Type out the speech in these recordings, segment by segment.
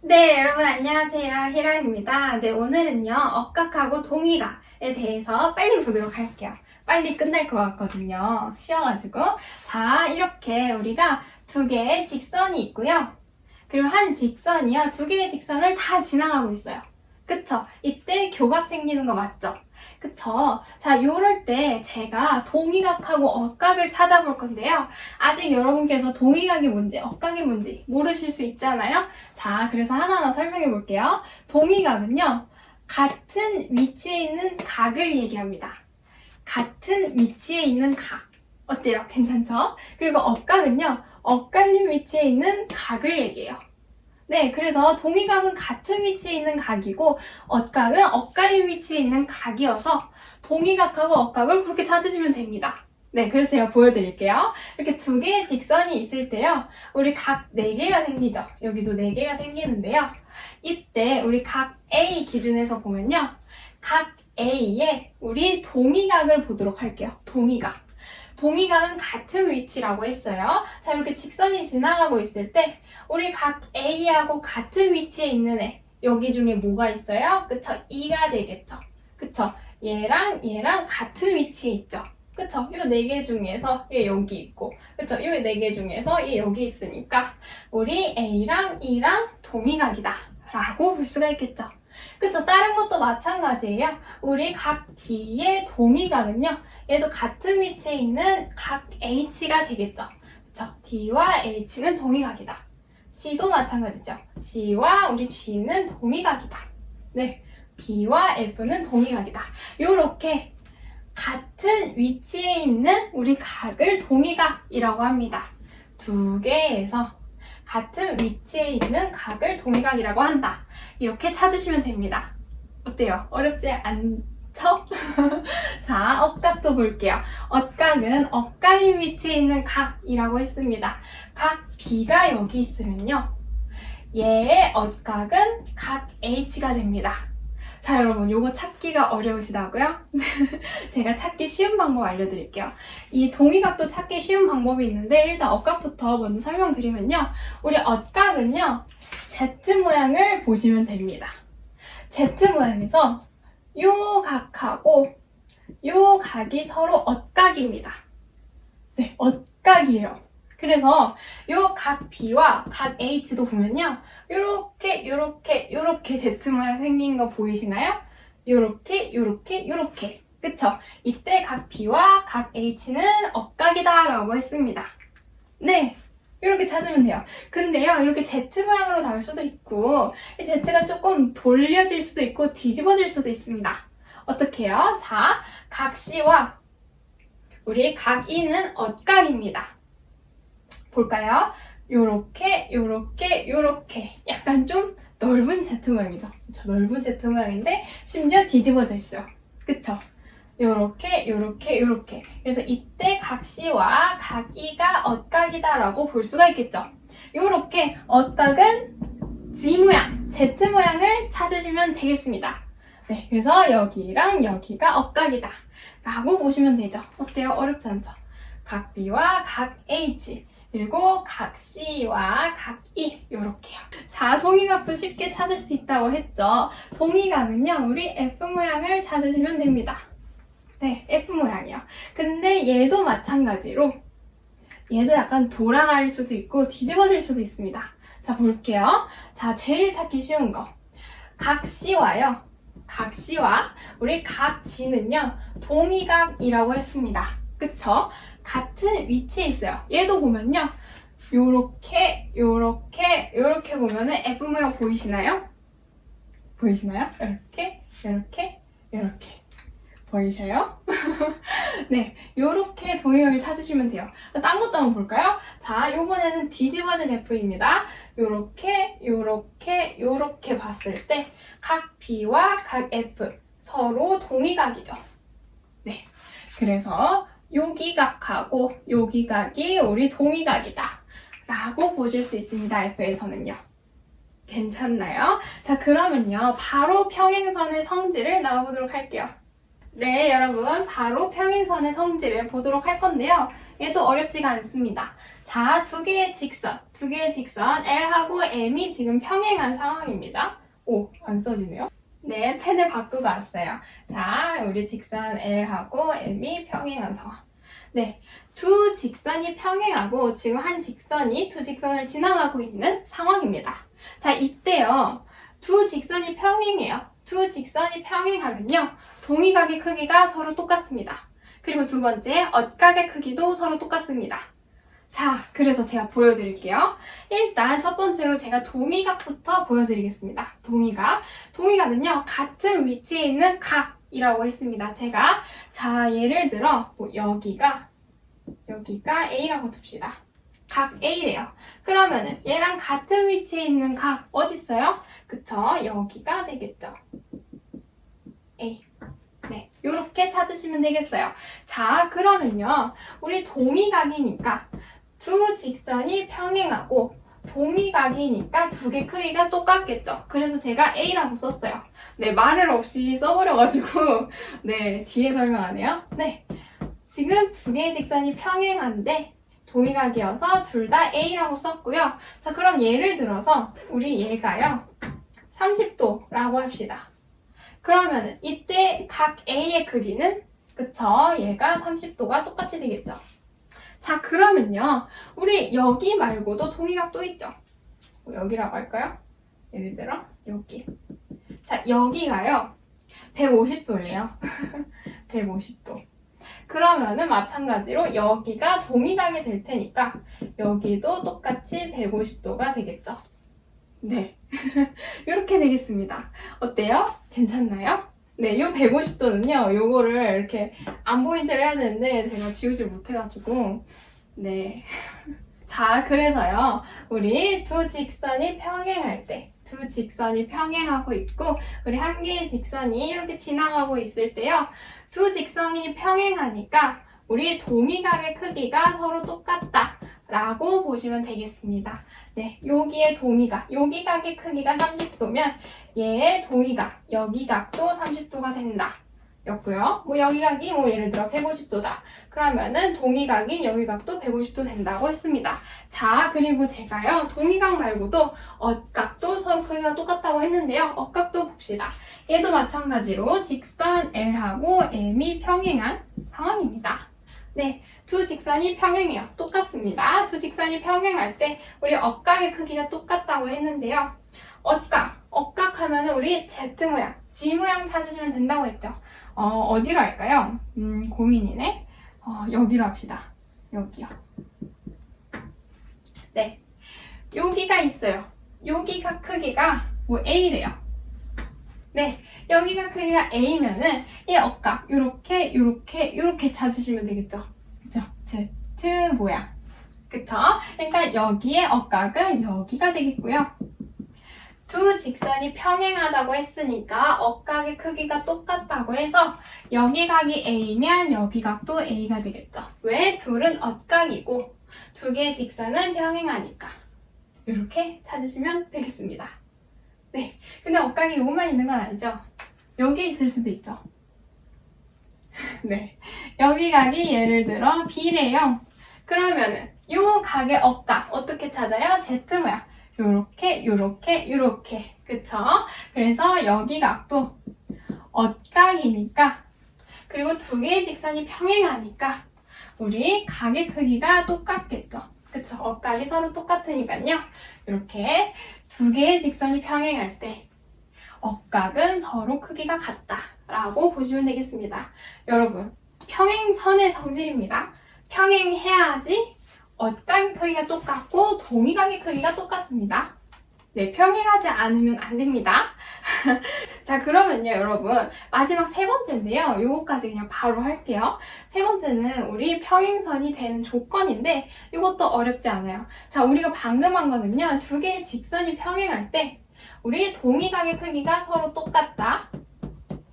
네, 여러분 안녕하세요. 히라입니다. 네, 오늘은요, 억각하고 동의각에 대해서 빨리 보도록 할게요. 빨리 끝날 것 같거든요. 쉬어가지고. 자, 이렇게 우리가 두 개의 직선이 있고요. 그리고 한 직선이요, 두 개의 직선을 다 지나가고 있어요. 그쵸? 이때 교각 생기는 거 맞죠? 그쵸? 자, 요럴 때 제가 동의각하고 억각을 찾아볼 건데요. 아직 여러분께서 동의각이 뭔지, 억각이 뭔지 모르실 수 있잖아요. 자, 그래서 하나하나 설명해 볼게요. 동의각은요, 같은 위치에 있는 각을 얘기합니다. 같은 위치에 있는 각. 어때요? 괜찮죠? 그리고 억각은요, 엇갈린 위치에 있는 각을 얘기해요. 네, 그래서 동의각은 같은 위치에 있는 각이고, 엇각은 엇갈린 위치에 있는 각이어서, 동의각하고 엇각을 그렇게 찾으시면 됩니다. 네, 그래서 제가 보여드릴게요. 이렇게 두 개의 직선이 있을 때요, 우리 각 4개가 생기죠. 여기도 4개가 생기는데요. 이때 우리 각 A 기준에서 보면요. 각 A에 우리 동의각을 보도록 할게요. 동의각. 동의각은 같은 위치라고 했어요. 자, 이렇게 직선이 지나가고 있을 때 우리 각 A하고 같은 위치에 있는 애 여기 중에 뭐가 있어요? 그쵸? 2가 되겠죠. 그쵸? 얘랑 얘랑 같은 위치에 있죠. 그쵸? 이네개 중에서 얘 여기 있고 그쵸? 이네개 중에서 얘 여기 있으니까 우리 A랑 E랑 동의각이다 라고 볼 수가 있겠죠. 그쵸? 다른 것도 마찬가지예요. 우리 각 D의 동의각은요. 얘도 같은 위치에 있는 각 H가 되겠죠. 그쵸? D와 H는 동의각이다. C도 마찬가지죠. C와 우리 G는 동의각이다. 네. B와 F는 동의각이다. 요렇게 같은 위치에 있는 우리 각을 동의각이라고 합니다. 두 개에서 같은 위치에 있는 각을 동의각이라고 한다. 이렇게 찾으시면 됩니다. 어때요? 어렵지 않죠? 자, 억각도 볼게요. 억각은 엇갈린 위치에 있는 각이라고 했습니다. 각 B가 여기 있으면요. 얘의 억각은 각 H가 됩니다. 자, 여러분, 요거 찾기가 어려우시다고요? 제가 찾기 쉬운 방법 알려드릴게요. 이 동의각도 찾기 쉬운 방법이 있는데, 일단 억각부터 먼저 설명드리면요. 우리 억각은요, Z 모양을 보시면 됩니다. Z 모양에서 요 각하고 요 각이 서로 엇각입니다. 네, 엇각이에요. 그래서 요 각 B와 각 H도 보면요. 요렇게 요렇게 요렇게 Z 모양 생긴 거 보이시나요? 요렇게 요렇게 요렇게 그쵸? 이때 각 B와 각 H는 엇각이다 라고 했습니다. 네, 이렇게 찾으면 돼요. 근데요, 이렇게 Z 모양으로 나올 수도 있고, 이 Z가 조금 돌려질 수도 있고, 뒤집어질 수도 있습니다. 어떻게 해요? 자, 각 C와 우리 각 E는 엇각입니다. 볼까요? 요렇게, 요렇게, 요렇게. 약간 좀 넓은 Z 모양이죠. 넓은 Z 모양인데, 심지어 뒤집어져 있어요. 그쵸? 요렇게, 요렇게, 요렇게. 그래서 이때 각 C와 각 E가 엇각이다라고 볼 수가 있겠죠. 요렇게 엇각은 Z 모양, Z 모양을 찾으시면 되겠습니다. 네, 그래서 여기랑 여기가 엇각이다. 라고 보시면 되죠. 어때요? 어렵지 않죠? 각 B와 각 H. 그리고 각 C와 각 E 요렇게요. 자, 동의각도 쉽게 찾을 수 있다고 했죠. 동의각은요, 우리 F 모양을 찾으시면 됩니다. 네, F 모양이요. 근데 얘도 마찬가지로 얘도 약간 돌아갈 수도 있고 뒤집어질 수도 있습니다. 자, 볼게요. 자, 제일 찾기 쉬운 거. 각 C와요. 각 C와 우리 각 G는요, 동의각이라고 했습니다. 그쵸? 같은 위치에 있어요. 얘도 보면요. 요렇게, 요렇게, 요렇게 보면은 F 모양 보이시나요? 보이시나요? 이렇게, 이렇게, 이렇게. 보이세요? 네, 요렇게 동의각을 찾으시면 돼요. 딴 것도 한번 볼까요? 자, 요번에는 뒤집어진 F입니다. 요렇게, 요렇게, 요렇게 봤을 때 각 B와 각 F 서로 동의각이죠. 네, 그래서 요기각하고 요기각이 우리 동의각이다. 라고 보실 수 있습니다. F에서는요. 괜찮나요? 자, 그러면요. 바로 평행선의 성질을 나와보도록 할게요. 네, 여러분. 바로 평행선의 성질을 보도록 할 건데요. 얘도 어렵지가 않습니다. 자, 두 개의 직선, 두 개의 직선 L하고 M이 지금 평행한 상황입니다. 오, 안 써지네요. 네, 펜을 바꾸고 왔어요. 자, 우리 직선 L하고 M이 평행한 상황. 네, 두 직선이 평행하고 지금 한 직선이 두 직선을 지나가고 있는 상황입니다. 자, 이때요. 두 직선이 평행해요. 두 직선이 평행하면요. 동의각의 크기가 서로 똑같습니다. 그리고 두 번째, 엇각의 크기도 서로 똑같습니다. 자, 그래서 제가 보여드릴게요. 일단 첫 번째로 제가 동의각부터 보여드리겠습니다. 동의각. 동의각은요, 같은 위치에 있는 각이라고 했습니다. 제가, 자, 예를 들어, 뭐 여기가, 여기가 A라고 둡시다. 각 A래요. 그러면은 얘랑 같은 위치에 있는 각 어디 있어요? 그쵸? 여기가 되겠죠. A. 네, 요렇게 찾으시면 되겠어요. 자, 그러면요. 우리 동의각이니까 두 직선이 평행하고 동의각이니까 두 개 크기가 똑같겠죠. 그래서 제가 A라고 썼어요. 네, 말을 없이 써버려가지고 네, 뒤에 설명하네요. 네, 지금 두 개의 직선이 평행한데 동의각이어서 둘 다 A라고 썼고요. 자, 그럼 예를 들어서 우리 얘가요. 30도라고 합시다. 그러면은 이때 각 A의 크기는 그쵸? 얘가 30도가 똑같이 되겠죠. 자, 그러면요. 우리 여기 말고도 동의각 또 있죠. 뭐 여기라고 할까요? 예를 들어 여기. 자, 여기가요. 150도래요. 150도. 그러면은 마찬가지로 여기가 동의각이 될 테니까 여기도 똑같이 150도가 되겠죠. 네. 이렇게 되겠습니다. 어때요? 괜찮나요? 네, 요 150도는요, 요거를 이렇게 안 보인 채로 해야 되는데, 제가 지우질 못해가지고, 네. 자, 그래서요, 우리 두 직선이 평행할 때, 두 직선이 평행하고 있고, 우리 한 개의 직선이 이렇게 지나가고 있을 때요, 두 직선이 평행하니까, 우리 동의각의 크기가 서로 똑같다. 라고 보시면 되겠습니다. 네, 여기에 동의각, 여기 각의 크기가 30도면 얘의 동의각, 여기 각도 30도가 된다. 였고요. 뭐 여기 각이 뭐 예를 들어 150도다. 그러면은 동의각인 여기 각도 150도 된다고 했습니다. 자, 그리고 제가요. 동의각 말고도 엇각도 서로 크기가 똑같다고 했는데요. 엇각도 봅시다. 얘도 마찬가지로 직선 L하고 M이 평행한 상황입니다. 네, 두 직선이 평행해요. 똑같습니다. 두 직선이 평행할 때 우리 엇각의 크기가 똑같다고 했는데요. 엇각, 엇각 하면은 우리 Z 모양, G 모양 찾으시면 된다고 했죠. 어, 어디로 할까요? 음, 고민이네. 어, 여기로 합시다. 여기요. 네. 여기가 있어요. 여기가 크기가 뭐 A래요. 네. 여기가 크기가 A면은 이 엇각 요렇게 요렇게 요렇게 찾으시면 되겠죠. 그죠? Z 모양. 그쵸? 그러니까 여기에 엇각은 여기가 되겠고요. 두 직선이 평행하다고 했으니까 엇각의 크기가 똑같다고 해서 여기 각이 A면 여기 각도 A가 되겠죠. 왜? 둘은 엇각이고 두 개의 직선은 평행하니까. 이렇게 찾으시면 되겠습니다. 네. 근데 엇각이 요것만 있는 건 아니죠? 여기 있을 수도 있죠. 네. 여기 각이 예를 들어 B래요. 그러면은 요 각의 엇각 어떻게 찾아요? Z 모양. 요렇게 요렇게 요렇게 그쵸? 그래서 여기 각도 엇각이니까 그리고 두 개의 직선이 평행하니까 우리 각의 크기가 똑같겠죠? 그쵸? 엇각이 서로 똑같으니까요. 이렇게 두 개의 직선이 평행할 때 엇각은 서로 크기가 같다 라고 보시면 되겠습니다. 여러분, 평행선의 성질입니다. 평행해야지 엇각의 크기가 똑같고 동의각의 크기가 똑같습니다. 네, 평행하지 않으면 안 됩니다. 자, 그러면요, 여러분. 마지막 세 번째인데요. 요거까지 그냥 바로 할게요. 세 번째는 우리 평행선이 되는 조건인데, 이것도 어렵지 않아요. 자, 우리가 방금 한 거는요, 두 개의 직선이 평행할 때, 우리 동의각의 크기가 서로 똑같다.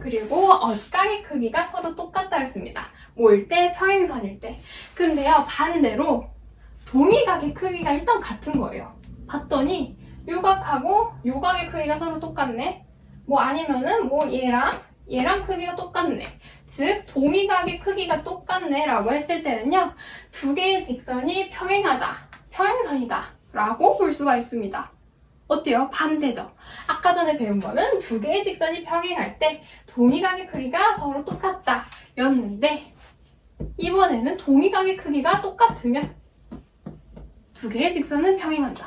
그리고 엇각의 크기가 서로 똑같다 했습니다. 뭐일 때? 평행선일 때. 근데요, 반대로 동의각의 크기가 일단 같은 거예요. 봤더니 요각하고 요각의 크기가 서로 똑같네. 뭐 아니면은 뭐 얘랑 얘랑 크기가 똑같네. 즉, 동의각의 크기가 똑같네 라고 했을 때는요, 두 개의 직선이 평행하다, 평행선이다 라고 볼 수가 있습니다. 어때요? 반대죠. 아까 전에 배운 거는 두 개의 직선이 평행할 때 동의각의 크기가 서로 똑같다 였는데 이번에는 동의각의 크기가 똑같으면 두 개의 직선은 평행한다.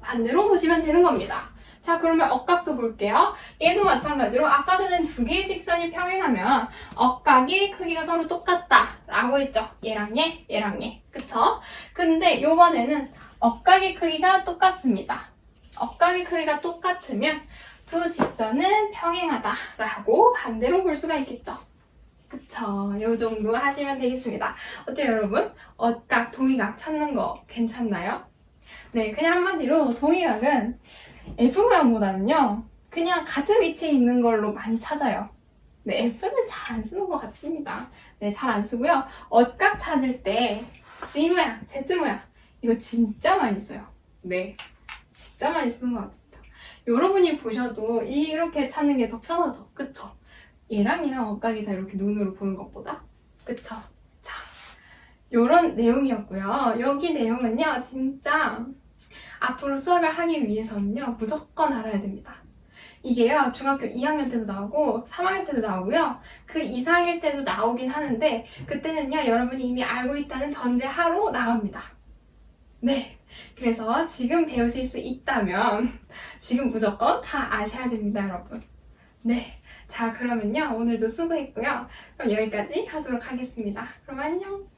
반대로 보시면 되는 겁니다. 자, 그러면 억각도 볼게요. 얘도 마찬가지로 아까 전엔 두 개의 직선이 평행하면 억각의 크기가 서로 똑같다 라고 했죠. 얘랑 얘, 얘랑 얘. 그쵸? 근데 요번에는 억각의 크기가 똑같습니다. 억각의 크기가 똑같으면 두 직선은 평행하다 라고 반대로 볼 수가 있겠죠. 그쵸. 요 정도 하시면 되겠습니다. 어때요, 여러분? 억각, 동의각 찾는 거 괜찮나요? 네, 그냥 한마디로 동의각은 F 모양보다는요, 그냥 같은 위치에 있는 걸로 많이 찾아요. 네, F는 잘 안 쓰는 것 같습니다. 네, 잘 안 쓰고요. 억각 찾을 때 Z 모양, Z 모양 이거 진짜 많이 써요. 네, 진짜 많이 쓰는 것 같습니다. 여러분이 보셔도 이렇게 찾는 게 더 편하죠, 그쵸? 얘랑 얘랑 억각이 다 이렇게 눈으로 보는 것보다, 그쵸? 자, 요런 내용이었고요. 여기 내용은요, 진짜 앞으로 수학을 하기 위해서는요, 무조건 알아야 됩니다. 이게요, 중학교 2학년 때도 나오고, 3학년 때도 나오고요, 그 이상일 때도 나오긴 하는데, 그때는요, 여러분이 이미 알고 있다는 전제하로 나갑니다. 네. 그래서 지금 배우실 수 있다면, 지금 무조건 다 아셔야 됩니다, 여러분. 네. 자, 그러면요, 오늘도 수고했고요. 그럼 여기까지 하도록 하겠습니다. 그럼 안녕!